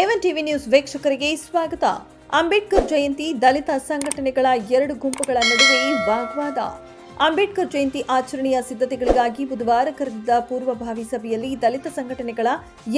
A one TV news ವೀಕ್ಷಕರಿಗೆ ಸ್ವಾಗತ. ಅಂಬೇಡ್ಕರ್ ಜಯಂತಿ ದಲಿತ ಸಂಘಟನೆಗಳ ಎರಡು ಗುಂಪುಗಳ ನಡುವೆ ವಾಗ್ವಾದ. ಅಂಬೇಡ್ಕರ್ ಜಯಂತಿ ಆಚರಣೆಯ ಸಿದ್ಧತೆಗಳಿಗಾಗಿ ಬುಧವಾರ ಕರೆದಿದ್ದ ಪೂರ್ವಭಾವಿ ಸಭೆಯಲ್ಲಿ ದಲಿತ ಸಂಘಟನೆಗಳ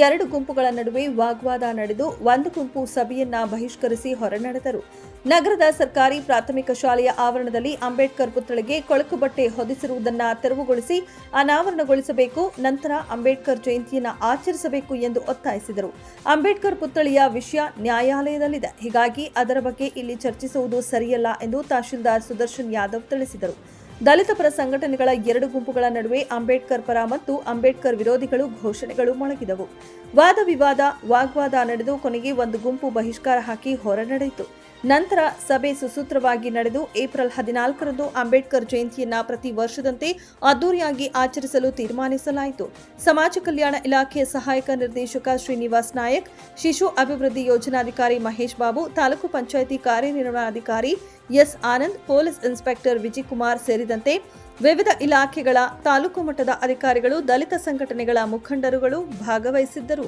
ಎರಡು ಗುಂಪುಗಳ ನಡುವೆ ವಾಗ್ವಾದ ನಡೆದು ಒಂದು ಗುಂಪು ಸಭೆಯನ್ನ ಬಹಿಷ್ಕರಿಸಿ ಹೊರನಡೆದರು. ನಗರದ ಸರ್ಕಾರಿ ಪ್ರಾಥಮಿಕ ಶಾಲೆಯ ಆವರಣದಲ್ಲಿ ಅಂಬೇಡ್ಕರ್ ಪುತ್ಥಳಿಗೆ ಕೊಳಕು ಬಟ್ಟೆ ಹೊದಿಸಿರುವುದನ್ನು ತೆರವುಗೊಳಿಸಿ ಅನಾವರಣಗೊಳಿಸಬೇಕು, ನಂತರ ಅಂಬೇಡ್ಕರ್ ಜಯಂತಿಯನ್ನ ಆಚರಿಸಬೇಕು ಎಂದು ಒತ್ತಾಯಿಸಿದರು. ಅಂಬೇಡ್ಕರ್ ಪುತ್ಥಳಿಯ ವಿಷಯ ನ್ಯಾಯಾಲಯದಲ್ಲಿದೆ. ಹೀಗಾಗಿ ಅದರ ಬಗ್ಗೆ ಇಲ್ಲಿ ಚರ್ಚಿಸುವುದು ಸರಿಯಲ್ಲ ಎಂದು ತಹಶೀಲ್ದಾರ್ ಸುದರ್ಶನ್ ಯಾದವ್ ತಿಳಿಸಿದರು. ದಲಿತ ಪರ ಸಂಘಟನೆಗಳ ಎರಡು ಗುಂಪುಗಳ ನಡುವೆ ಅಂಬೇಡ್ಕರ್ ಪರ ಮತ್ತು ಅಂಬೇಡ್ಕರ್ ವಿರೋಧಿಗಳು ಘೋಷಣೆಗಳು ಮೊಳಗಿದವು. ವಾದ ವಿವಾದ, ವಾಗ್ವಾದ ನಡೆದು ಕೊನೆಗೆ ಒಂದು ಗುಂಪು ಬಹಿಷ್ಕಾರ ಹಾಕಿ ಹೊರನಡೆಯಿತು ನಂತರ ಸಭೆ ಸುಸೂತ್ರವಾಗಿ ನಡೆದು ಏಪ್ರಿಲ್ ಹದಿನಾಲ್ಕರಂದು ಅಂಬೇಡ್ಕರ್ ಜಯಂತಿಯನ್ನ ಪ್ರತಿ ವರ್ಷದಂತೆ ಅದ್ದೂರಿಯಾಗಿ ಆಚರಿಸಲು ತೀರ್ಮಾನಿಸಲಾಯಿತು. ಸಮಾಜ ಕಲ್ಯಾಣ ಇಲಾಖೆಯ ಸಹಾಯಕ ನಿರ್ದೇಶಕ ಶ್ರೀನಿವಾಸ್ ನಾಯಕ್, ಶಿಶು ಅಭಿವೃದ್ಧಿ ಯೋಜನಾಧಿಕಾರಿ ಮಹೇಶ್ ಬಾಬು, ತಾಲೂಕು ಪಂಚಾಯಿತಿ ಕಾರ್ಯನಿರ್ವಹಣಾಧಿಕಾರಿ S Anand, police inspector Vijayakumar ಸೇರಿದಂತೆ ವಿವಿಧ ಇಲಾಖೆಗಳ ತಾಲೂಕು ಮಟ್ಟದ ಅಧಿಕಾರಿಗಳು, ದಲಿತ ಸಂಘಟನೆಗಳ ಮುಖಂಡರುಗಳು ಭಾಗವಹಿಸಿದ್ದರು.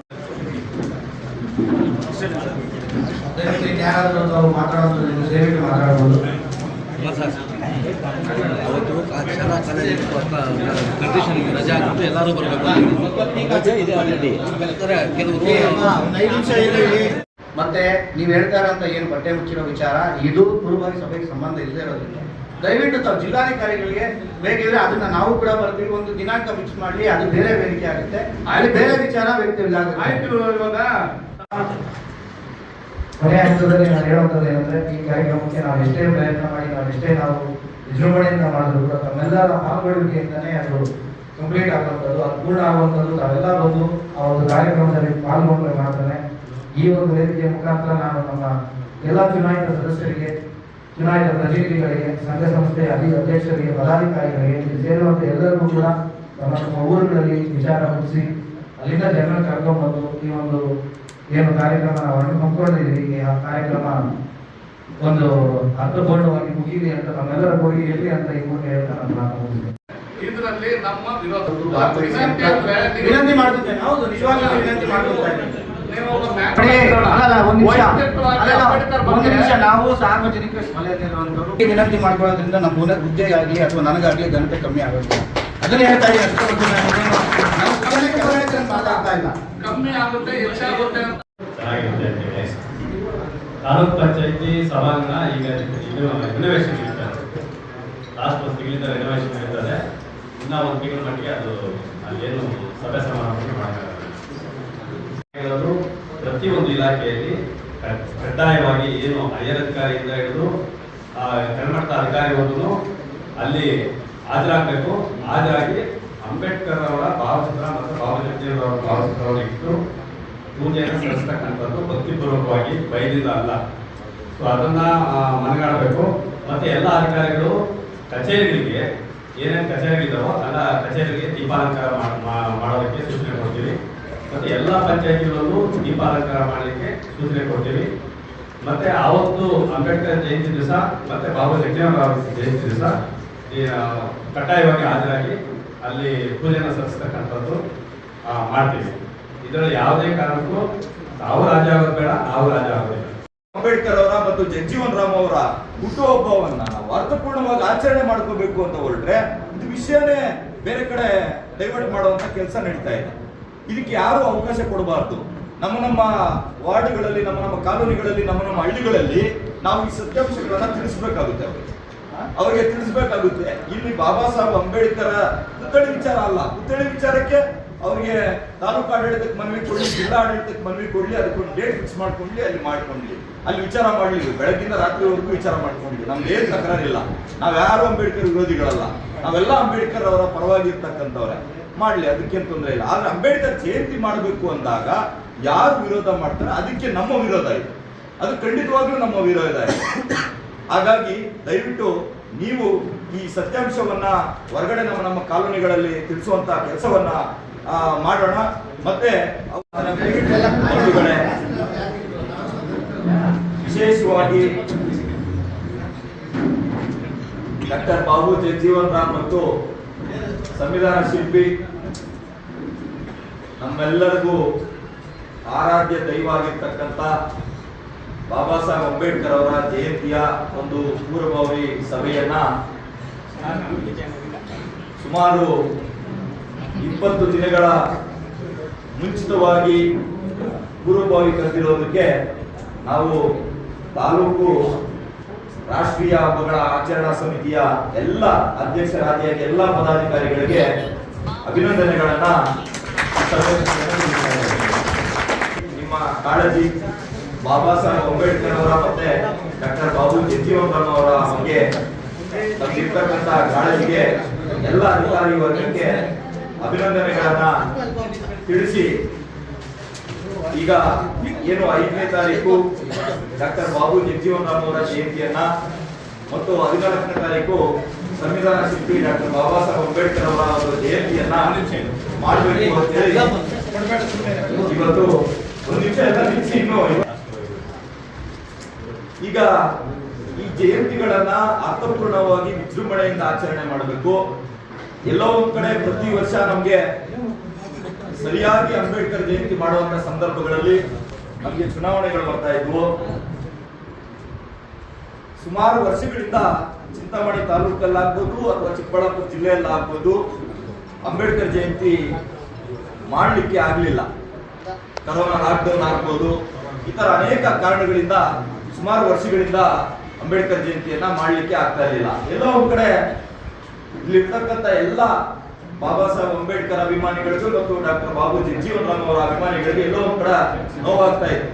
ಯಾರಾದರೂ ಮಾತಾಡೋದು ದಯವಿಟ್ಟು ಮಾತಾಡ್ಬೋದು ಅವತ್ತು ಅಕ್ಷರ ಕಲೆ ಕಂಡೀಷನ್ ರಜೆ ಹಾಕಿಬಿಟ್ಟು ಎಲ್ಲರೂ ಬರಬೇಕು ಮತ್ತೆ ನೀವು ಹೇಳ್ತಾರ ಅಂತ ಏನು ಬಟ್ಟೆ ಮುಚ್ಚಿರೋ ವಿಚಾರ, ಇದು ಪೂರ್ವಭಾವಿ ಸಭೆಗೆ ಸಂಬಂಧ ಇಲ್ಲದೆ ಇರೋದ್ರಿಂದ. ದಯವಿಟ್ಟು ತಾವು ಜಿಲ್ಲಾಧಿಕಾರಿಗಳಿಗೆ ಬೇಕಿದ್ರೆ ಅದನ್ನ ನಾವು ಕೂಡ ಬರ್ತೀವಿ, ಒಂದು ದಿನಾಂಕ ಫಿಕ್ಸ್ ಮಾಡಲಿ, ಅದು ಬೇರೆ ಬೇಡಿಕೆ ಆಗುತ್ತೆ. ಅಲ್ಲಿ ಬೇರೆ ವಿಚಾರ ವ್ಯಕ್ತಿ ಆಯ್ತು ಇವಾಗ ಕೊನೆ ಹಂತದಲ್ಲಿ ನಾನು ಹೇಳುವಂಥದ್ದು ಏನಂದ್ರೆ, ಈ ಕಾರ್ಯಕ್ರಮಕ್ಕೆ ನಾವು ಎಷ್ಟೇ ಪ್ರಯತ್ನ ಮಾಡಿ, ನಾವು ಎಷ್ಟೇ ನಾವು ವಿಜೃಂಭಣೆಯಿಂದ ಮಾಡಿದ್ರು ಕೂಡ ತಮ್ಮೆಲ್ಲರ ಪಾಲ್ಗೊಳ್ಳುವಿಕೆಯಿಂದನೇ ಅದು ಕಂಪ್ಲೀಟ್ ಆಗುವಂಥದ್ದು, ಅದು ಪೂರ್ಣ ಆಗುವಂಥದ್ದು, ತಾವೆಲ್ಲ ಬಂದು ಆ ಒಂದು ಕಾರ್ಯಕ್ರಮದಲ್ಲಿ ಪಾಲ್ಗೊಂಡ್ರೆ ಮಾಡ್ತಾನೆ ಈ ಒಂದು ವೇದಿಕೆಯ ಮುಖಾಂತರ ನಾನು ನಮ್ಮ ಎಲ್ಲ ಚುನಾಯಿತ ಸದಸ್ಯರಿಗೆ, ಚುನಾಯಿತ ಪ್ರತಿನಿಧಿಗಳಿಗೆ, ಸಂಘ ಸಂಸ್ಥೆಯ ಅಧಿ ಅಧ್ಯಕ್ಷರಿಗೆ, ಪದಾಧಿಕಾರಿಗಳಿಗೆ ಸೇರುವಂತೆ ಎಲ್ಲರಿಗೂ ಕೂಡ ನಮ್ಮ ಊರುಗಳಲ್ಲಿ ವಿಚಾರ ಮುಗಿಸಿ ಅಲ್ಲಿಂದ ಜನರ ಕರ್ಕೊಂಡ್ಬಂದು ಈ ಒಂದು ಏನು ಕಾರ್ಯಕ್ರಮ ನಾವು ಹಮ್ಮಿಕೊಂಡಿದ್ದೀವಿ ಆ ಕಾರ್ಯಕ್ರಮ ಒಂದು ಅರ್ಥಪೂರ್ಣವಾಗಿ ಮುಗಿಲಿ ಅಂತ ನಮ್ಮೆಲ್ಲರ ಕೊಡುಗೆ ಇರಲಿ ಅಂತ ಈ ಮೂಲಕ ಹೇಳ್ತಾ ನಾನು ಮಾತಾಡ್ತೀನಿ ಇದರಲ್ಲಿ ನಮ್ಮ ವಿರೋಧ. ವಿನಂತಿ ವಿನಂತಿ ಮಾಡುತ್ತೇನೆ ಹೌದು ನಿಜವಾಗ್ಲೂ ವಿನಂತಿ ಮಾಡುತ್ತೇನೆ ನೀವು ಸಾರ್ವಜನಿಕ ವಲಯದಲ್ಲಿರುವಂತವ್ರು ಈ ವಿನಂತಿ ಮಾಡ್ಕೊಳ್ಳೋದ್ರಿಂದ ನಮ್ಮ ಆಗಲಿ ಅಥವಾ ನನಗಾಗಲಿ ಘನತೆ ಕಮ್ಮಿ ಆಗುತ್ತೆ. ಅದನ್ನ ಹೇಳ್ತಾ ಇದ್ದೀನಿ ಅಷ್ಟೇ ಹೊರತು ನಾನು ಇನ್ನೇನು- ನಾನು ಕಾರಣಕ್ಕೆ ಬರೋಕ್ಕೆ ಮಾತಾಡ್ತಾ ಇಲ್ಲ ಕಮ್ಮಿ ಆಗುತ್ತೆ ಹೆಚ್ಚಾಗುತ್ತೆ ತಾಲೂಕ್ ಪಂಚಾಯತಿ ಸಭಾಂಗಣ ಈಗ ರಿನೋವೇಷನ್ ಇರ್ತಾರೆ ಲಾಸ್ಟ್ ಒಂದು ತಿಂಗಳಿಂದ ರಿನೋವೇಷನ್ ಇರ್ತದೆ. ಇನ್ನ ಒಂದು ತಿಂಗಳ ಮಟ್ಟಿಗೆ ಅದು ಅಲ್ಲೇನು ಸಭೆ ಸಮಾರಂಭ ಪ್ರತಿ ಪ್ರತಿಯೊಂದು ಇಲಾಖೆಯಲ್ಲಿ ಕಡ್ಡಾಯವಾಗಿ ಏನು ಹೈಯರ್ ಅಧಿಕಾರಿಯಿಂದ ಹಿಡಿದು ಆ, ಅಧಿಕಾರಿ ಅಧಿಕಾರಿವರೆಗೂ ಅಲ್ಲಿ ಹಾಜರಾಗಬೇಕು. ಹಾಜರಾಗಿ ಅಂಬೇಡ್ಕರ್ ಅವರ ಇಟ್ಟು ಪೂಜೆಯನ್ನು ಸಲ್ಲಿಸ್ತಕ್ಕಂಥದ್ದು ಭಕ್ತಿಪೂರ್ವಕವಾಗಿ ಬಯಲಿಂದ ಅಲ್ಲ. ಸೊ ಅದನ್ನ ಮನಗಾಡಬೇಕು. ಮತ್ತೆ ಎಲ್ಲ ಅಧಿಕಾರಿಗಳು ಕಚೇರಿಗಳಿಗೆ ಏನೇನು ಕಚೇರಿಗಳಿದಾವೋ ಎಲ್ಲ ಕಚೇರಿಗೆ ದೀಪಾಲಂಕಾರ ಮಾಡೋದಕ್ಕೆ ಸೂಚನೆ ಕೊಡ್ತೀವಿ. ಮತ್ತೆ ಎಲ್ಲ ಪಂಚಾಯತಿಗಳಲ್ಲೂ ದೀಪಾಲಂಕಾರ ಮಾಡಲಿಕ್ಕೆ ಸೂಚನೆ ಕೊಡ್ತೀವಿ. ಮತ್ತೆ ಆವತ್ತು ಅಂಬೇಡ್ಕರ್ ಜಯಂತಿ ದಿವಸ, ಮತ್ತೆ ಬಾಬು ಜಗಜೀವನರಾವ್ ಜಯಂತಿ ದಿವಸ ಕಡ್ಡಾಯವಾಗಿ ಹಾಜರಾಗಿ ಅಲ್ಲಿ ಪೂಜೆಯನ್ನು ಸಲ್ಲಿಸ್ತಕ್ಕಂಥದ್ದು. ಮಾಡ್ತೀವಿ. ಇದರಲ್ಲಿ ಯಾವುದೇ ಕಾರಣಕ್ಕೂ ತಾವು ರಾಜ ಆಗೋದು ಬೇಡ, ನಾವು ರಾಜ ಆಗೋದಿಲ್ಲ ಅಂಬೇಡ್ಕರ್ ಅವರ ಮತ್ತು ಜಗಜೀವನ್ ರಾಮ್ ಅವರ ಹುಟ್ಟುಹಬ್ಬವನ್ನ ಅರ್ಥಪೂರ್ಣವಾಗಿ ಆಚರಣೆ ಮಾಡ್ಕೋಬೇಕು ಅಂತ ಹೊರಟ್ರೆ ಇದು ವಿಷಯನೇ ಬೇರೆ ಕಡೆ ಡೈವರ್ಟ್ ಮಾಡುವಂತ ಕೆಲಸ ನಡೀತಾ ಇದೆ. ಇದಕ್ಕೆ ಯಾರು ಅವಕಾಶ ಕೊಡಬಾರ್ದು. ನಮ್ಮ ನಮ್ಮ ವಾರ್ಡ್ಗಳಲ್ಲಿ, ನಮ್ಮ ನಮ್ಮ ಕಾಲೋನಿಗಳಲ್ಲಿ, ನಮ್ಮ ನಮ್ಮ ಹಳ್ಳಿಗಳಲ್ಲಿ ನಾವು ಈ ಸತ್ಯಾಂಶಗಳನ್ನ ತಿಳಿಸ್ಬೇಕಾಗುತ್ತೆ ಅವರಿಗೆ. ಅವರಿಗೆ ತಿಳಿಸ್ಬೇಕಾಗುತ್ತೆ, ಇಲ್ಲಿ ಬಾಬಾ ಸಾಹೇಬ್ ಅಂಬೇಡ್ಕರ್ ಪುತ್ಥಳಿ ವಿಚಾರ ಅಲ್ಲ. ಪುತ್ಥಳಿ ವಿಚಾರಕ್ಕೆ ಅವರಿಗೆ ತಾಲೂಕು ಆಡಳಿತಕ್ಕೆ ಮನವಿ ಕೊಡ್ಲಿ, ಜಿಲ್ಲಾ ಆಡಳಿತಕ್ಕೆ ಮನವಿ ಕೊಡ್ಲಿ, ಅದಕ್ಕೊಂದು ಡೇಟ್ ಫಿಕ್ಸ್ ಮಾಡ್ಕೊಂಡ್ಲಿ, ಅಲ್ಲಿ ಮಾಡ್ಕೊಂಡ್ಲಿ. ಅಲ್ಲಿ ವಿಚಾರ ಮಾಡ್ಲಿ, ಬೆಳಗ್ಗಿಂದ ರಾತ್ರಿವರೆಗೂ ವಿಚಾರ ಮಾಡ್ಕೊಂಡ್ಲಿ. ನಮ್ದು ಏನ್ ತಕರಾರಿಲ್ಲ. ನಾವ್ ಯಾರು ಅಂಬೇಡ್ಕರ್ ವಿರೋಧಿಗಳಲ್ಲ. ನಾವೆಲ್ಲ ಅಂಬೇಡ್ಕರ್ ಅವರ ಪರವಾಗಿ ಇರ್ತಕ್ಕಂಥವ್ರೆ ಮಾಡ್ಲಿ, ಅದಕ್ಕೇನು ತೊಂದರೆ ಇಲ್ಲ. ಆದ್ರೆ ಅಂಬೇಡ್ಕರ್ ಜಯಂತಿ ಮಾಡಬೇಕು ಅಂದಾಗ ಯಾರು ವಿರೋಧ ಮಾಡ್ತಾರೆ ಅದಕ್ಕೆ ನಮ್ಮ ವಿರೋಧ ಇದೆ. ಅದು ಖಂಡಿತವಾಗ್ಲೂ ನಮ್ಮ ವಿರೋಧ ಇದೆ. ಹಾಗಾಗಿ ದಯವಿಟ್ಟು ನೀವು ಈ ಸತ್ಯಾಂಶವನ್ನ, ಹೊರಗಡೆ ನಮ್ಮ ನಮ್ಮ ಕಾಲೋನಿಗಳಲ್ಲಿ ತಿಳಿಸುವಂತ ಕೆಲಸವನ್ನ ಮಾಡೋಣ. ಮತ್ತೆ ವಿಶೇಷವಾಗಿ ಡಾಕ್ಟರ್ ಬಾಬು ಜಗಜೀವನ್ ರಾಮ್ ಮತ್ತು ಸಂವಿಧಾನ ಶಿಲ್ಪಿ ನಮ್ಮೆಲ್ಲರಿಗೂ ಆರಾಧ್ಯ ದೈವ ಆಗಿರ್ತಕ್ಕಂಥ ಬಾಬಾ ಸಾಹೇಬ್ ಅಂಬೇಡ್ಕರ್ ಅವರ ಜಯಂತಿಯ ಒಂದು ಪೂರ್ವಭಾವಿ ಸಭೆಯನ್ನ ಸುಮಾರು ಇಪ್ಪತ್ತು ದಿನಗಳ ಮುಂಚಿತವಾಗಿ ಪೂರ್ವಭಾವಿ ಕರೆದಿರೋದಕ್ಕೆ ನಾವು ತಾಲೂಕು ರಾಷ್ಟ್ರೀಯ ಹಬ್ಬಗಳ ಆಚರಣಾ ಸಮಿತಿಯ ಎಲ್ಲ ಅಧ್ಯಕ್ಷರಾದಿಯಾಗಿ ಎಲ್ಲ ಪದಾಧಿಕಾರಿಗಳಿಗೆ ಅಭಿನಂದನೆಗಳನ್ನ ನಿಮ್ಮ ಕಾಳಜಿ ಬಾಬಾ ಸಾಹೇಬ್ ಅಂಬೇಡ್ಕರ್ ಅವರ ಮತ್ತೆ ಡಾಕ್ಟರ್ ಬಾಬು ಜಗಜೀವನ್ ಅವರ ಬಗ್ಗೆ ತಮ್ಮಿರ್ತಕ್ಕಂತಹ ಕಾಳಜಿಗೆ ಎಲ್ಲ ಅಧಿಕಾರಿ ವರ್ಗಕ್ಕೆ ಅಭಿನಂದನೆಗಳನ್ನ ತಿಳಿಸಿ. ಈಗ ಏನು ಐದನೇ ತಾರೀಕು ಡಾಕ್ಟರ್ ಬಾಬು ಜಗಜೀವನ್ ರಾಮ್ ಅವರ ಜಯಂತಿಯನ್ನ ಮತ್ತು ಹದಿನಾಲ್ಕನೇ ತಾರೀಕು ಸಂವಿಧಾನ ಶಿಲ್ಪಿ ಡಾಕ್ಟರ್ ಬಾಬಾ ಸಾಹೇಬ್ ಅಂಬೇಡ್ಕರ್ ಅವರ ಒಂದು ಜಯಂತಿಯನ್ನ ಮಾಡಬೇಕು ಅಂತ ಹೇಳಿ ಇವತ್ತು ಒಂದು ನಿಮಿಷ ಎಲ್ಲ ನಿಲ್ಲಿಸಿ ಇನ್ನು ಈಗ ಈ ಜಯಂತಿಗಳನ್ನ ಅರ್ಥಪೂರ್ಣವಾಗಿ ವಿಜೃಂಭಣೆಯಿಂದ ಆಚರಣೆ ಮಾಡಬೇಕು. ಎಲ್ಲೋ ಒಂದ್ ಕಡೆ ಪ್ರತಿ ವರ್ಷ ನಮ್ಗೆ ಸರಿಯಾಗಿ ಅಂಬೇಡ್ಕರ್ ಜಯಂತಿ ಮಾಡುವಂತ ಸಂದರ್ಭಗಳಲ್ಲಿ ನಮ್ಗೆ ಚುನಾವಣೆಗಳು ಬರ್ತಾ ಇದ್ವು. ಸುಮಾರು ವರ್ಷಗಳಿಂದ ಚಿಂತಾಮಣಿ ತಾಲೂಕಲ್ಲಾಗ್ಬೋದು ಅಥವಾ ಚಿಕ್ಕಬಳ್ಳಾಪುರ ಜಿಲ್ಲೆಯಲ್ಲಾಗ್ಬೋದು ಅಂಬೇಡ್ಕರ್ ಜಯಂತಿ ಮಾಡಲಿಕ್ಕೆ ಆಗ್ಲಿಲ್ಲ. ಕರೋನಾ ಲಾಕ್ಡೌನ್ ಆಗ್ಬೋದು. ಈ ತರ ಅನೇಕ ಕಾರಣಗಳಿಂದ ಸುಮಾರು ವರ್ಷಗಳಿಂದ ಅಂಬೇಡ್ಕರ್ ಜಯಂತಿಯನ್ನ ಮಾಡಲಿಕ್ಕೆ ಆಗ್ತಾ ಇರಲಿಲ್ಲ. ಎಲ್ಲೋ ಒಂದ್ ಕಡೆ ಇಲ್ಲಿರ್ತಕ್ಕಂಥ ಎಲ್ಲ ಬಾಬಾ ಸಾಹೇಬ್ ಅಂಬೇಡ್ಕರ್ ಅಭಿಮಾನಿಗಳಿಗೂ ಮತ್ತು ಡಾಕ್ಟರ್ ಬಾಬು ಜಗಜೀವನ್ ರಾಮ್ ಅವರ ಅಭಿಮಾನಿಗಳಿಗೆ ಎಲ್ಲೋ ಕೂಡ ಕಡೆ ನೋವಾಗ್ತಾ ಇದೆ.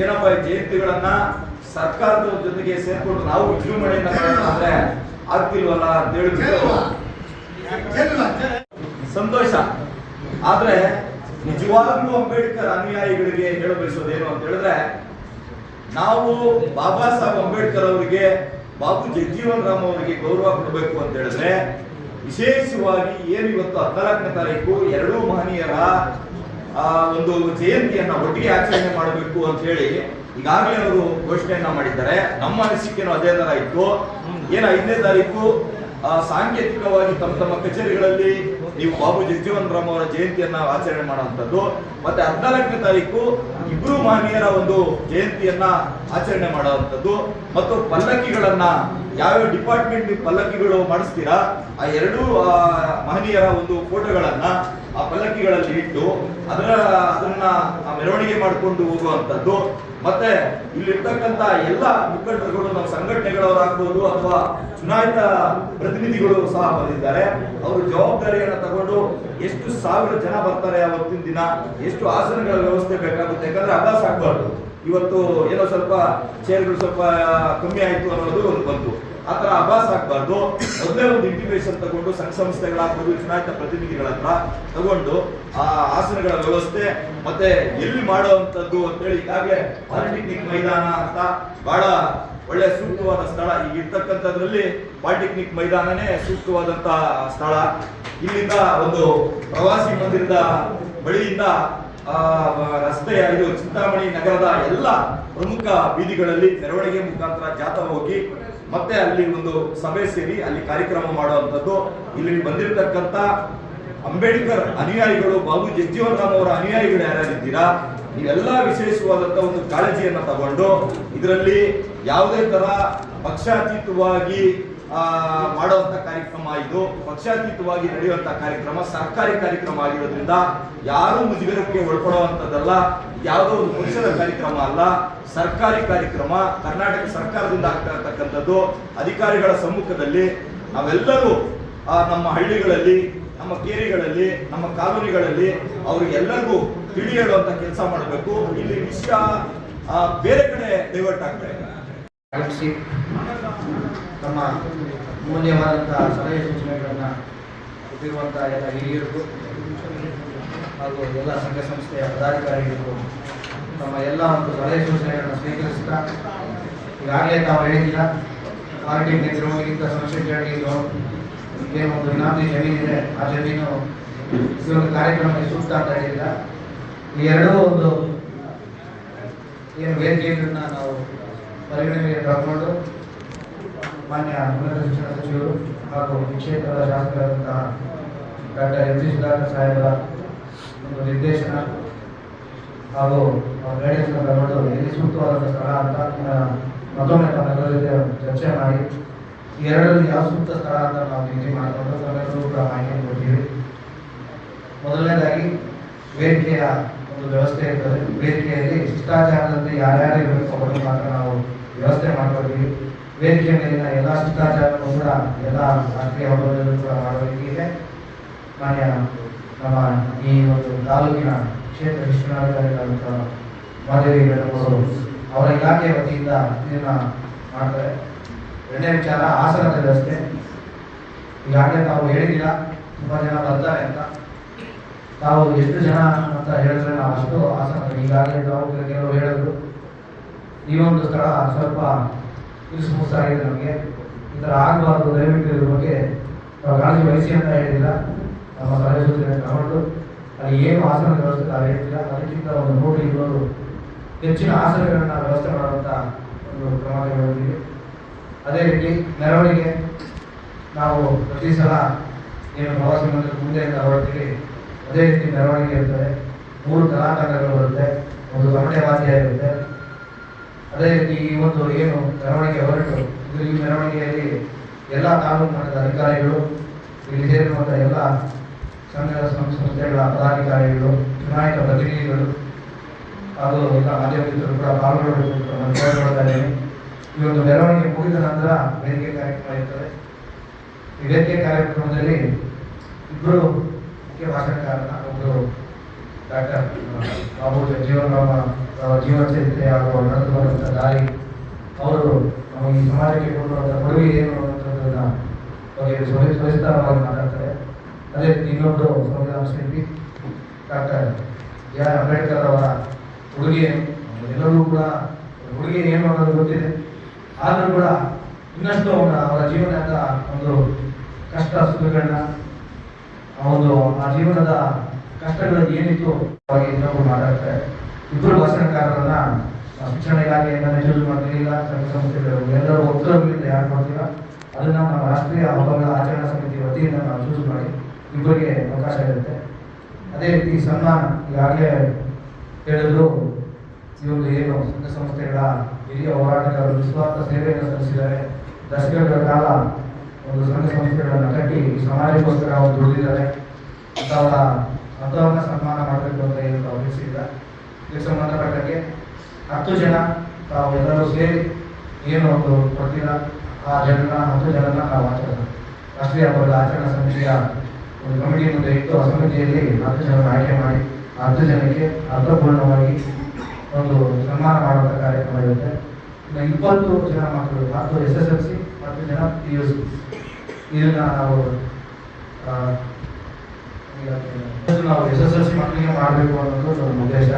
ಏನಪ್ಪ ಈ ಜಯಂತಿಗಳನ್ನ ಸರ್ಕಾರದ ಜೊತೆಗೆ ಸೇರ್ಕೊಂಡು ನಾವು ವಿಜೃಂಭಣೆಯಿಂದ ಮಾಡೋಣ ಅಂದ್ರೆ ಆಗ್ತಿಲ್ವಲ್ಲ ಅಂತ ಹೇಳಿದ್ರು ಸಂತೋಷ. ಆದ್ರೆ ನಿಜವಾಗ್ಲೂ ಅಂಬೇಡ್ಕರ್ ಅನುಯಾಯಿಗಳಿಗೆ ಹೇಳಬಯಸೋದೇನು ಅಂತ ಹೇಳಿದ್ರೆ ನಾವು ಬಾಬಾ ಸಾಹೇಬ್ ಅಂಬೇಡ್ಕರ್ ಅವರಿಗೆ ಬಾಬು ಜಗಜೀವನ್ ರಾಮ್ ಅವರಿಗೆ ಗೌರವ ಕೊಡಬೇಕು ಅಂತ ಹೇಳಿದ್ರೆ ವಿಶೇಷವಾಗಿ ಏನು ಇವತ್ತು ಹದಿನಾಲ್ಕನೇ ತಾರೀಕು ಎರಡೂ ಮಹನೀಯರ ಆ, ಒಂದು ಜಯಂತಿಯನ್ನ ಒಟ್ಟಿಗೆ ಆಚರಣೆ ಮಾಡಬೇಕು ಅಂತ ಹೇಳಿ ಈಗಾಗಲೇ ಅವರು ಘೋಷಣೆಯನ್ನ ಮಾಡಿದ್ದಾರೆ. ನಮ್ಮ ಅನಿಸಿಕೆನೂ ಅದೇ ತರ ಇತ್ತು. ಏನು ಐದನೇ ತಾರೀಕು ಸಾಂಕೇತಿಕವಾಗಿ ತಮ್ಮ ತಮ್ಮ ಕಚೇರಿಗಳಲ್ಲಿ ನೀವು ಬಾಬು ಜಗಜೀವನ್ ರಾಮ್ ಅವರ ಜಯಂತಿಯನ್ನ ಆಚರಣೆ ಮಾಡುವಂತದ್ದು ಮತ್ತೆ ಹದಿನಾಲ್ಕನೇ ತಾರೀಕು ಇಬ್ರು ಮಹನೀಯರ ಒಂದು ಜಯಂತಿಯನ್ನ ಆಚರಣೆ ಮಾಡುವಂತದ್ದು ಮತ್ತು ಪಲ್ಲಕ್ಕಿಗಳನ್ನ ಯಾವ ಡಿಪಾರ್ಟ್ಮೆಂಟ್ ಪಲ್ಲಕ್ಕಿಗಳು ಮಾಡಿಸ್ತೀರಾ, ಆ ಎರಡೂ ಮಹನೀಯರ ಒಂದು ಫೋಟೋಗಳನ್ನ ಆ ಪಲ್ಲಕ್ಕಿಗಳಲ್ಲಿ ಇಟ್ಟು ಅದರ, ಅದನ್ನ ಮೆರವಣಿಗೆ ಮಾಡಿಕೊಂಡು ಹೋಗುವಂತದ್ದು ಮತ್ತೆ ಇಲ್ಲಿರ್ತಕ್ಕಂತ ಎಲ್ಲ ಮುಖಂಡರುಗಳು, ನಮ್ಮ ಸಂಘಟನೆಗಳವರಾಗ್ಬೋದು ಅಥವಾ ಚುನಾಯಿತ ಪ್ರತಿನಿಧಿಗಳು ಸಹ ಬಂದಿದ್ದಾರೆ. ಅವರು ಜವಾಬ್ದಾರಿಯನ್ನ ತಗೊಂಡು ಎಷ್ಟು ಸಾವಿರ ಜನ ಬರ್ತಾರೆ ಅವತ್ತಿನ ದಿನ, ಎಷ್ಟು ಆಸನಗಳ ವ್ಯವಸ್ಥೆ ಬೇಕಾಗುತ್ತೆ ಯಾಕಂದ್ರೆ ಅಭ್ಯಾಸ ಆಗ್ಬಾರ್ದು ಇವತ್ತು ಏನೋ ಸ್ವಲ್ಪ ಚೇರ್ಗಳು ಸ್ವಲ್ಪ ಕಮ್ಮಿ ಆಯ್ತು ಅನ್ನೋದು ಒಂದು ಬಂತು. ಆ ತರ ಅಭ್ಯಾಸ ಆಗ್ಬಾರ್ದು. ಮೊದಲೇ ಒಂದು ಇಂಟಿಮೇಷನ್ ತಗೊಂಡು ಸಂಘ ಸಂಸ್ಥೆಗಳಾಗ್ಬೋದು ಚುನಾಯಿತ ಪ್ರತಿನಿಧಿಗಳ ಹತ್ರ ತಗೊಂಡು ಆ ಆಸನಗಳ ವ್ಯವಸ್ಥೆ ಮತ್ತೆ ಎಲ್ಲಿ ಮಾಡುವಂತದ್ದು ಅಂತೇಳಿ ಈಗಾಗಲೇ ಪಾಲಿಟೆಕ್ನಿಕ್ ಮೈದಾನ ಅಂತ ಬಹಳ ಒಳ್ಳೆ ಸೂಕ್ತವಾದ ಸ್ಥಳ. ಈಗ ಇರ್ತಕ್ಕಂಥದ್ರಲ್ಲಿ ಪಾಲಿಟೆಕ್ನಿಕ್ ಮೈದಾನನೇ ಸೂಕ್ತವಾದಂತಹ ಸ್ಥಳ. ಇಲ್ಲಿಂದ ಒಂದು ಪ್ರವಾಸಿ ಮಂದಿರದ ಬಳಿಯಿಂದ ರಸ್ತೆಯ ಇದು ಚಿಂತಾಮಣಿ ನಗರದ ಎಲ್ಲ ಪ್ರಮುಖ ಬೀದಿಗಳಲ್ಲಿ ಮೆರವಣಿಗೆ ಮುಖಾಂತರ ಜಾಥಾ ಹೋಗಿ, ಮತ್ತೆ ಅಲ್ಲಿ ಒಂದು ಸಭೆ ಸೇರಿ ಅಲ್ಲಿ ಕಾರ್ಯಕ್ರಮ ಮಾಡುವಂಥದ್ದು. ಇಲ್ಲಿ ಬಂದಿರತಕ್ಕಂಥ ಅಂಬೇಡ್ಕರ್ ಅನುಯಾಯಿಗಳು, ಬಾಬು ಜಗಜೀವನ್ ರಾಮ್ ಅವರ ಅನುಯಾಯಿಗಳು ಯಾರ್ಯಾರಿದ್ದೀರಾ, ನೀವೆಲ್ಲ ವಿಶೇಷವಾದಂತ ಒಂದು ಕಾಳಜಿಯನ್ನು ತಗೊಂಡು, ಇದರಲ್ಲಿ ಯಾವುದೇ ತರ ಪಕ್ಷಾತೀತವಾಗಿ ಮಾಡುವಂತ ಕಾರ್ಯಕ್ರಮ ಇದು. ಪಕ್ಷಾತೀತವಾಗಿ ನಡೆಯುವಂತ ಕಾರ್ಯಕ್ರಮ, ಸರ್ಕಾರಿ ಕಾರ್ಯಕ್ರಮ ಆಗಿರೋದ್ರಿಂದ ಯಾರು ಮುಜುಗರಕ್ಕೆ ಒಳಪಡುವಂತದ್ದಲ್ಲ. ಯಾವುದೋ ಒಂದು ಪಕ್ಷದ ಕಾರ್ಯಕ್ರಮ ಅಲ್ಲ. ಸರ್ಕಾರಿ ಕಾರ್ಯಕ್ರಮ, ಕರ್ನಾಟಕ ಸರ್ಕಾರದಿಂದ ಆಗ್ತಾ ಇರ್ತಕ್ಕಂಥದ್ದು ಅಧಿಕಾರಿಗಳ ಸಮ್ಮುಖದಲ್ಲಿ ನಾವೆಲ್ಲರೂ ನಮ್ಮ ಹಳ್ಳಿಗಳಲ್ಲಿ, ನಮ್ಮ ಕೇರಿಗಳಲ್ಲಿ, ನಮ್ಮ ಕಾಲೋನಿಗಳಲ್ಲಿ ಅವ್ರಿಗೆಲ್ಲರಿಗೂ ತಿಳಿ ಹೇಳುವಂತ ಕೆಲಸ ಮಾಡಬೇಕು. ಇಲ್ಲಿ ವಿಷಯ ಬೇರೆ ಕಡೆ ಡೈವರ್ಟ್ ಆಗ್ತಾ ಇದೆ ಆಗಮಿಸಿ ತಮ್ಮ ಮೂಲ್ಯವಾದಂತಹ ಸಲಹೆ ಸೂಚನೆಗಳನ್ನು ಕೊಟ್ಟಿರುವಂತಹ ಎಲ್ಲ ಹಿರಿಯರಿಗೂ ಹಾಗೂ ಎಲ್ಲ ಸಂಘ ಸಂಸ್ಥೆಯ ಪದಾಧಿಕಾರಿಗಳಿಗೂ ತಮ್ಮ ಎಲ್ಲ ಒಂದು ಸಲಹೆ ಸೂಚನೆಗಳನ್ನು ಸ್ವೀಕರಿಸ್ತಾ ಈಗಾಗಲೇ ತಾವು ಹೇಳಿಲ್ಲ ಪಾರ್ಟಿ ನೇತೃತ್ವಕ್ಕಿಂತ ನಿಮಗೆ ಒಂದು ಇನಾಮಿ ಜಮೀನಿದೆ ಆ ಜಮೀನು ಈ ಒಂದು ಕಾರ್ಯಕ್ರಮಕ್ಕೆ ಸೂಕ್ತ ಅಂತ ಹೇಳಿಲ್ಲ. ಈ ಎರಡೂ ಒಂದು ಏನು ವೇದಿಕೆಯನ್ನ ನಾವು ಪರಿಗಣನೆಗೆ ತಗೊಂಡು ಮಾನ್ಯ ಉನ್ನತ ಶಿಕ್ಷಣ ಸಚಿವರು ಹಾಗೂ ಈ ಕ್ಷೇತ್ರದ ಶಾಸಕರಾದಂತಹ ಡಾಕ್ಟರ್ ಎಂ ಜಿ ಸುಧಾಕರ್ ಸಾಹೇಬರ ಒಂದು ನಿರ್ದೇಶನ ಹಾಗೂ ಗೈಡೆನ್ಸ್ ತಗೊಂಡು ಎಲ್ಲಿ ಸೂಕ್ತವಾದ ಸ್ಥಳ ಅಂತ ಮತ್ತೊಮ್ಮೆ ತಮ್ಮೆಲ್ಲರ ಜೊತೆ ಚರ್ಚೆ ಮಾಡಿ. ಎರಡರಲ್ಲಿ ಯಾವ ಸೂಕ್ತ ಸ್ಥಳ ಅಂತ ನಾವು ನಿಗದಿ ಮಾಡಿಕೊಂಡು ತಮ್ಮೆಲ್ಲರೂ ಕೂಡ ಮಾಹಿತಿ ಕೊಡ್ತೀವಿ. ಮೊದಲನೇದಾಗಿ ವೇದಿಕೆಯ ಒಂದು ವ್ಯವಸ್ಥೆ ಇರ್ತದೆ. ವೇದಿಕೆಯಲ್ಲಿ ಶಿಷ್ಟಾಚಾರದಂತೆ ಯಾರ್ಯಾರು ಇರಬೇಕು ಅವರು ಮಾತ್ರ ನಾವು ವ್ಯವಸ್ಥೆ ಮಾಡ್ಕೊಳ್ಳಿ ವೇದಿಕೆ ಮೇಲಿನ ಎಲ್ಲ ಶಿಷ್ಟಾಚಾರವನ್ನು ಕೂಡ ಎಲ್ಲ ರಾಷ್ಟ್ರೀಯ ಹಬ್ಬಗಳನ್ನು ಕೂಡ ರೀತಿಯಲ್ಲಿ ಮಾನ್ಯ ನಮ್ಮ ಈ ಒಂದು ತಾಲೂಕಿನ ಕ್ಷೇತ್ರ ಶಿಕ್ಷಣಾಧಿಕಾರಿಗಳಾದಂತಹ ಮಾದೇವಿ ಮೇಡಮ್ ಅವರ ಇಲಾಖೆ ವತಿಯಿಂದ ಇದನ್ನ ಮಾಡ್ತಾರೆ. ಎರಡನೇ ವಿಚಾರ, ಆಸನದ ವ್ಯವಸ್ಥೆ. ಈಗಾಗಲೇ ತಾವು ಹೇಳಿದಿಲ್ಲ ತುಂಬ ಜನ ಬರ್ತಾರೆ ಅಂತ. ತಾವು ಎಷ್ಟು ಜನ ಅಂತ ಹೇಳಿದ್ರೆ ನಾವು ಅಷ್ಟು ಆಸನ ಈಗಾಗಲೇ ತಾವು ಕೆಲವರು ಹೇಳಿದ್ರು. ಈ ಒಂದು ಸ್ಥಳ ಸ್ವಲ್ಪ ಆಗಿದೆ ನಮಗೆ. ಈ ಥರ ಆಗಬಾರ್ದು, ದಯವಿಟ್ಟು ಇದ್ರ ಬಗ್ಗೆ ನಾವು ಕಾಳಜಿ ವಹಿಸಿ ಅಂತ ಹೇಳಿಲ್ಲ. ನಮ್ಮ ಸೂಚನೆ ತಗೊಂಡು ಅಲ್ಲಿ ಏನು ಆಸನ ವ್ಯವಸ್ಥೆ ನಾವು ಹೇಳ್ತಿಲ್ಲ ಅದಕ್ಕಿಂತ ಒಂದು ನೂರು ಇನ್ನೊಂದು ಹೆಚ್ಚಿನ ಆಸನಗಳನ್ನು ವ್ಯವಸ್ಥೆ ಮಾಡುವಂಥ ಒಂದು ಕ್ರಮ ಕೈಗೊಂಡಿದ್ದೀವಿ. ಅದೇ ರೀತಿ ಮೆರವಣಿಗೆ. ನಾವು ಪ್ರತಿ ಸಲ ಏನು ಪ್ರವಾಸಿ ಮಂದಿರ ಮುಂದೆಯಿಂದ ಹೊರಡ್ತೀವಿ ಅದೇ ರೀತಿ ಮೆರವಣಿಗೆ ಇರ್ತದೆ. ಮೂರು ಕಲಾತಂಡಗಳು ಬರುತ್ತೆ, ಒಂದು ಕಮಟೆ ವಾದ್ಯ ಇರುತ್ತೆ. ಅದೇ ರೀತಿ ಈ ಒಂದು ಏನು ಮೆರವಣಿಗೆ ಹೊರಟು ಈ ಮೆರವಣಿಗೆಯಲ್ಲಿ ಎಲ್ಲ ತಾಲೂಕು ಮಟ್ಟದ ಅಧಿಕಾರಿಗಳು, ಇಲ್ಲಿ ಸೇರಿರುವಂಥ ಎಲ್ಲ ಸಂಘ ಸಂಘ ಸಂಸ್ಥೆಗಳ ಪದಾಧಿಕಾರಿಗಳು ಚುನಾಯಿತ ಪ್ರತಿನಿಧಿಗಳು, ಹಾಗೂ ಎಲ್ಲ ಮಾಧ್ಯಮಿಕರು ಕೂಡ ಪಾಲ್ಗೊಳ್ಳಬೇಕು ಈ ಒಂದು ಮೆರವಣಿಗೆ ಮುಗಿದ ನಂತರ ವೇದಿಕೆ ಕಾರ್ಯಕ್ರಮ ಇರ್ತದೆ. ಈ ಕಾರ್ಯಕ್ರಮದಲ್ಲಿ ಇಬ್ಬರು ಮುಖ್ಯ ಭಾಷಣಕಾರನ ಒಬ್ಬರು ಡಾಕ್ಟರ್ ಬಾಬು ಜೀವನರಾಮ ಜೀವನ ಚರಿತ್ರೆ ಹಾಗೂ ನಡೆದು ಬಂದಂಥ ದಾರಿ, ಅವರು ನಮ್ಮ ಈ ಸಮಾಜಕ್ಕೆ ಕೊಡುವಂಥ ಕೊಡುಗೆ ಏನು ಅನ್ನುವಂಥದ್ದನ್ನ ಬಗ್ಗೆ ಸವಿ- ಸವಿಸ್ತಾರವಾಗಿ ಮಾತಾಡ್ತಾರೆ. ಅದೇ ರೀತಿ ಇನ್ನೊಬ್ಬರು ಸಂವಿಧಾನ ಶಿಲ್ಪಿ, ಡಾಕ್ಟರ್ ಬಿ ಆರ್ ಅಂಬೇಡ್ಕರ್ ಅವರ ಉಡುಗೆ ಎಲ್ಲರೂ ಕೂಡ ಉಡುಗೆ ಏನು ಅನ್ನೋದು ಗೊತ್ತಿದೆ. ಆದರೂ ಕೂಡ ಇನ್ನಷ್ಟು ಅವರ ಅವರ ಜೀವನದ ಒಂದು ಕಷ್ಟ ಸುಖಗಳನ್ನ ಒಂದು, ಆ ಜೀವನದ ಕಷ್ಟಗಳು ಏನಿತ್ತು ಅವಾಗ ಇನ್ನೊಬ್ರು ಮಾತಾಡ್ತಾರೆ? ಇಬ್ಬರು ಭಾಷಣಕಾರರನ್ನ ಶಿಕ್ಷಣ ಇಲಾಖೆಯಿಂದ ಚೂಸ್ ಮಾಡ್ತಿರಲಿಲ್ಲ ಸಂಘ ಸಂಸ್ಥೆಗಳು ಎಲ್ಲರೂ ಒತ್ತಡಗಳಿಂದ ಯಾರು ಮಾಡ್ತೀರ ಅದನ್ನ ನಮ್ಮ ರಾಷ್ಟ್ರೀಯ ಹಬ್ಬಗಳ ಆಚರಣಾ ಸಮಿತಿ ವತಿಯಿಂದ ನಾವು ಚೂಸ್ ಮಾಡಿ ಇಬ್ಬರಿಗೆ ಅವಕಾಶ ಇರುತ್ತೆ. ಅದೇ ರೀತಿ ಸನ್ಮಾನ ಈಗಾಗಲೇ ಹೇಳಿದ್ರು. ಒಂದು ಏನು ಸಂಘ ಸಂಸ್ಥೆಗಳ ಹಿರಿಯ ಹೋರಾಟಗಾರರು ನಿಸ್ವಾರ್ಥ ಸೇವೆಯನ್ನು ಸಲ್ಲಿಸಿದ್ದಾರೆ. ದಶಕಗಳ ಕಾಲ ಒಂದು ಸಂಘ ಸಂಸ್ಥೆಗಳನ್ನು ಕಟ್ಟಿ ಸಮಾಜಕ್ಕೋಸ್ಕರ ಅವರು ದುಡಿದಿದ್ದಾರೆ. ಅಂತವರ ಅಂಥವ್ರನ್ನ ಸನ್ಮಾನ ಮಾಡಬೇಕು ಅಂತ ಏನು ಭಾವಿಸಿಲ್ಲ ಇದಕ್ಕೆ ಸಂಬಂಧಪಟ್ಟಂಗೆ ಹತ್ತು ಜನ ತಾವು ಎಲ್ಲರೂ ಸೇರಿ ಏನು ಒಂದು ಪ್ರತಿದಿನ ಆ ಜನರ ಹತ್ತು ಜನನ ನಾವು ಆಚರಣೆ, ರಾಷ್ಟ್ರೀಯ ಹಬ್ಬದ ಆಚರಣಾ ಸಮಿತಿಯ ಒಂದು ಕಮಿಟಿ ಮುಂದೆ ಇಟ್ಟು ಆ ಸಮಿತಿಯಲ್ಲಿ ಹತ್ತು ಜನ ಆಯ್ಕೆ ಮಾಡಿ, ಹತ್ತು ಜನಕ್ಕೆ ಅರ್ಥಪೂರ್ಣವಾಗಿ ಒಂದು ಸನ್ಮಾನ ಮಾಡುವಂಥ ಕಾರ್ಯಕ್ರಮ ಇರುತ್ತೆ. ಇನ್ನು ಇಪ್ಪತ್ತು ಜನ ಮಕ್ಕಳು ಹತ್ತು ಎಸ್ ಎಸ್ ಎಲ್ ಸಿ, ಹತ್ತು ಜನ ಪಿ ಯು ಸಿ. ಇದನ್ನು ನಾವು ನಾವು ಎಸ್ ಎಸ್ ಎಲ್ ಸಿ ಮಕ್ಕಳಿಗೆ ಮಾಡಬೇಕು ಅನ್ನೋದು ನಮ್ಮ ಉದ್ದೇಶ.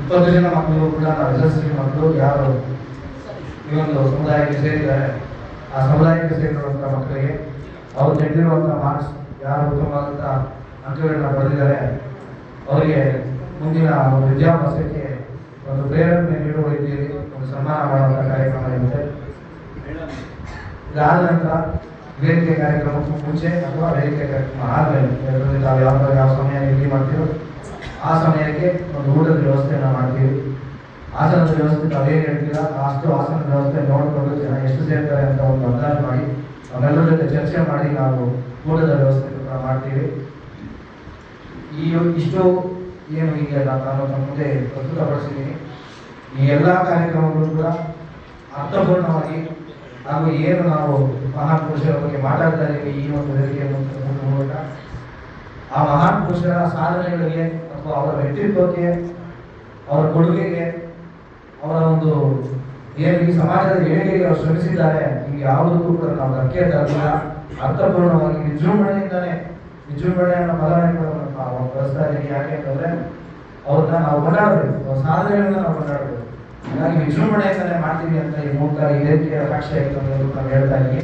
ಇಪ್ಪತ್ತು ಜನ ಮಕ್ಕಳು ಕೂಡ ನಾವು ಎಸ್ ಎಸ್ ಎಲ್ ಸಿ ಮಕ್ಕಳು, ಯಾರು ಈ ಒಂದು ಸಮುದಾಯಕ್ಕೆ ಸೇರಿದ್ದಾರೆ, ಆ ಸಮುದಾಯಕ್ಕೆ ಸೇರಿರುವಂಥ ಮಕ್ಕಳಿಗೆ ಅವ್ರು ತೆಗೆದಿರುವಂಥ ಮಾರ್ಕ್ಸ್ ಯಾರು ಉತ್ತಮವಾದಂಥ ಅಂಕಗಳನ್ನ ಪಡೆದಿದ್ದಾರೆ ಅವರಿಗೆ ಮುಂದಿನ ವಿದ್ಯಾಭ್ಯಾಸಕ್ಕೆ ಒಂದು ಪ್ರೇರಣೆ ನೀಡುವ ರೀತಿಯಲ್ಲಿ ಒಂದು ಸನ್ಮಾನ ಮಾಡುವಂಥ ಕಾರ್ಯಕ್ರಮ ಇರುತ್ತೆ ಇದಾದ ನಂತರ ವೇದಿಕೆ ಕಾರ್ಯಕ್ರಮಕ್ಕೂ ಮುಂಚೆ ಅಥವಾ ವೇದಿಕೆ ಕಾರ್ಯಕ್ರಮ ಆದಮೇಲೆ. ಎರಡರಲ್ಲಿ ತಾವು ಯಾವ ಯಾವ ಸಮಯ ನಿಗದಿ ಮಾಡ್ತೀರೋ, ಆ ಸಮಯಕ್ಕೆ ಒಂದು ಊಟದ ವ್ಯವಸ್ಥೆಯನ್ನು ಮಾಡ್ತೀವಿ. ಆಸನದ ವ್ಯವಸ್ಥೆ ತಾವೇನು ಹೇಳ್ತೀರಾ, ಅಷ್ಟು ಆಸನದ ವ್ಯವಸ್ಥೆ ನೋಡಿಕೊಂಡು ಜನ ಎಷ್ಟು ಸೇರ್ತಾರೆ ಅಂತ ಒಂದು ಅಂದಾಜು ಮಾಡಿ ಅವೆಲ್ಲರ ಜೊತೆ ಚರ್ಚೆ ಮಾಡಿ ನಾವು ಊಟದ ವ್ಯವಸ್ಥೆ ಮಾಡ್ತೀವಿ. ಈ ಇಷ್ಟು ಏನು ಈಗ ನಾನು ಮುಂದೆ ಪ್ರಸ್ತುತಪಡಿಸಿದ್ದೀನಿ ಈ ಎಲ್ಲ ಕಾರ್ಯಕ್ರಮಗಳು ಕೂಡ ಅರ್ಥಪೂರ್ಣವಾಗಿ ಹಾಗೂ ಏನು ನಾವು ಮಹಾನ್ ಪುರುಷರ ಬಗ್ಗೆ ಮಾತಾಡ್ತಾ ಇದ್ದೀವಿ ಈ ಒಂದು ಮೂಲಕ ಆ ಮಹಾನ್ ಪುರುಷರ ಸಾಧನೆಗಳಿಗೆ ಅಥವಾ ಅವರ ವ್ಯಕ್ತಿತ್ವಕ್ಕೆ, ಅವರ ಕೊಡುಗೆಗೆ, ಅವರ ಒಂದು ಏನು ಈ ಸಮಾಜದ ಏಳಿಗೆಗೆ ಅವರು ಶ್ರಮಿಸಿದ್ದಾರೆ ಈಗ ಯಾವುದಕ್ಕೂ ಕೂಡ ನಾವು ಧಕ್ಕೆ ತರಲಿಲ್ಲ ಅರ್ಥಪೂರ್ಣವಾಗಿ ವಿಜೃಂಭಣೆಯಿಂದಾನೆ ವಿಜೃಂಭಣೆ ಅನ್ನೋ ನಾವು ಬಳಸ್ತಾ ಇದ್ದೀವಿ. ಯಾಕೆ ಅಂತಂದ್ರೆ, ಅವ್ರನ್ನ ನಾವು ಕೊಂಡಾಡಬೇಕು ಸಾಧನೆಗಳನ್ನ ನಾವು ಕೊಂಡಾಡಬೇಕು ಹಾಗಾಗಿ ವಿಜೃಂಭಣೆಯಿಂದಲೇ ಮಾಡ್ತೀವಿ ಅಂತ ಈ ಮೂಲಕ ಈ ರೀತಿಯ ಸಾಕ್ಷಿ ಆಯ್ತು ಅನ್ನೋದು ನಾವು ಹೇಳ್ತಾ ಇದ್ದೀವಿ